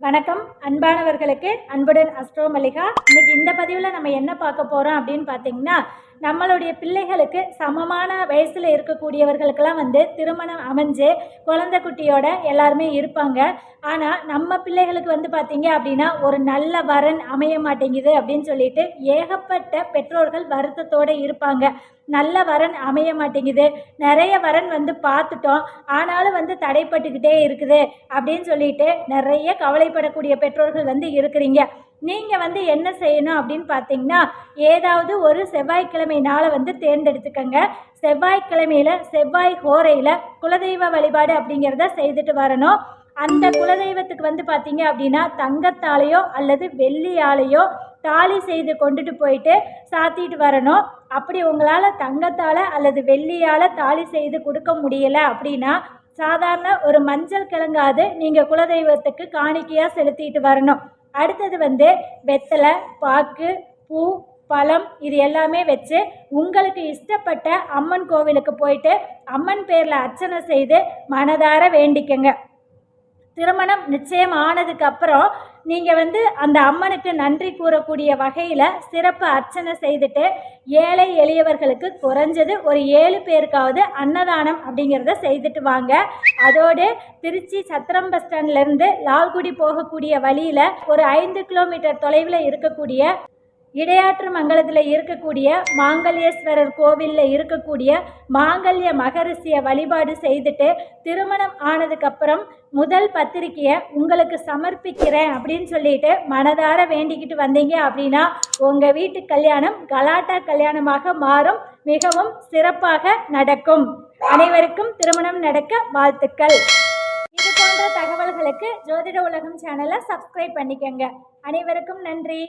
வணக்கம். அன்பானவர்களுக்கு அன்புடன் அஸ்ட்ரோ மல்லிகா. இன்னைக்கு இந்த பதிவில் நம்ம என்ன பார்க்க போகிறோம் அப்படின்னு பார்த்தீங்கன்னா நம்மளுடைய பிள்ளைகளுக்கு சமமான வயசில் இருக்கக்கூடியவர்களுக்கெல்லாம் வந்து திருமணம் அமைஞ்சு குழந்தை குட்டியோட எல்லாருமே இருப்பாங்க. ஆனால் நம்ம பிள்ளைகளுக்கு வந்து பார்த்தீங்க அப்படின்னா ஒரு நல்ல வரன் அமைய மாட்டேங்குது அப்படின்னு சொல்லிட்டு ஏகப்பட்ட பெற்றோர்கள் வருத்தத்தோடு இருப்பாங்க. நல்ல வரன் அமைய மாட்டேங்குது. நிறைய வரன் வந்து பார்த்துட்டோம். ஆனாலும் வந்து தடைப்பட்டுக்கிட்டே இருக்குது அப்படின்னு சொல்லிட்டு நிறைய கவலை கவலைப்படக்கூடிய பெற்றோர்கள் வந்து இருக்கிறீங்க. நீங்கள் வந்து என்ன செய்யணும் அப்படின்னு பார்த்தீங்கன்னா ஏதாவது ஒரு செவ்வாய்க்கிழமை நாளை வந்து தேர்ந்தெடுத்துக்கங்க. செவ்வாய்க்கிழமையில் செவ்வாய் ஹோரையில் குலதெய்வ வழிபாடு அப்படிங்கிறத செய்துட்டு வரணும். அந்த குலதெய்வத்துக்கு வந்து பார்த்தீங்க அப்படின்னா தங்கத்தாலேயோ அல்லது வெள்ளியாலேயோ தாலி செய்து கொண்டுட்டு போயிட்டு சாத்திட்டு வரணும். அப்படி உங்களால் தங்கத்தால் அல்லது வெள்ளியால் தாலி செய்து கொடுக்க முடியல அப்படின்னா சாதாரண ஒரு மஞ்சள் கிழங்காது. நீங்கள் குலதெய்வத்துக்கு காணிக்கையாக செலுத்திட்டு வரணும். அடுத்தது வந்து வெத்தலை பாக்கு பூ பழம் இது எல்லாமே வச்சு உங்களுக்கு இஷ்டப்பட்ட அம்மன் கோவிலுக்கு போயிட்டு அம்மன் பேரில் அர்ச்சனை செய்து மனதார வேண்டிக்கங்க. திருமணம் நிச்சயம் ஆனதுக்கு அப்புறம் நீங்கள் வந்து அந்த அம்மனுக்கு நன்றி கூறக்கூடிய வகையில் சிறப்பு அர்ச்சனை செய்துட்டு ஏழை எளியவர்களுக்கு குறைஞ்சது ஒரு ஏழு பேருக்காவது அன்னதானம் அப்படிங்கிறத செய்துட்டு வாங்க. அதோடு திருச்சி சத்திரம் பஸ் ஸ்டாண்ட்லேருந்து லால்குடி போகக்கூடிய வழியில் ஒரு ஐந்து கிலோமீட்டர் தொலைவில் இருக்கக்கூடிய இடையாற்று மங்கலத்தில் இருக்கக்கூடிய மாங்கல்யேஸ்வரர் கோவிலில் இருக்கக்கூடிய மாங்கல்ய மகரிஷியை வழிபாடு செய்துட்டு திருமணம் ஆனதுக்கப்புறம் முதல் பத்திரிக்கையை உங்களுக்கு சமர்ப்பிக்கிறேன் அப்படின்னு சொல்லிட்டு மனதார வேண்டிக்கிட்டு வந்தீங்க அப்படின்னா உங்கள் வீட்டு கல்யாணம் கலாட்டா கல்யாணமாக மாறும் மிகவும் சிறப்பாக நடக்கும். அனைவருக்கும் திருமணம் நடக்க வாழ்த்துக்கள். இது போன்ற தகவல்களுக்கு ஜோதிட உலகம் சேனலை சப்ஸ்கிரைப் பண்ணிக்கங்க. அனைவருக்கும் நன்றி.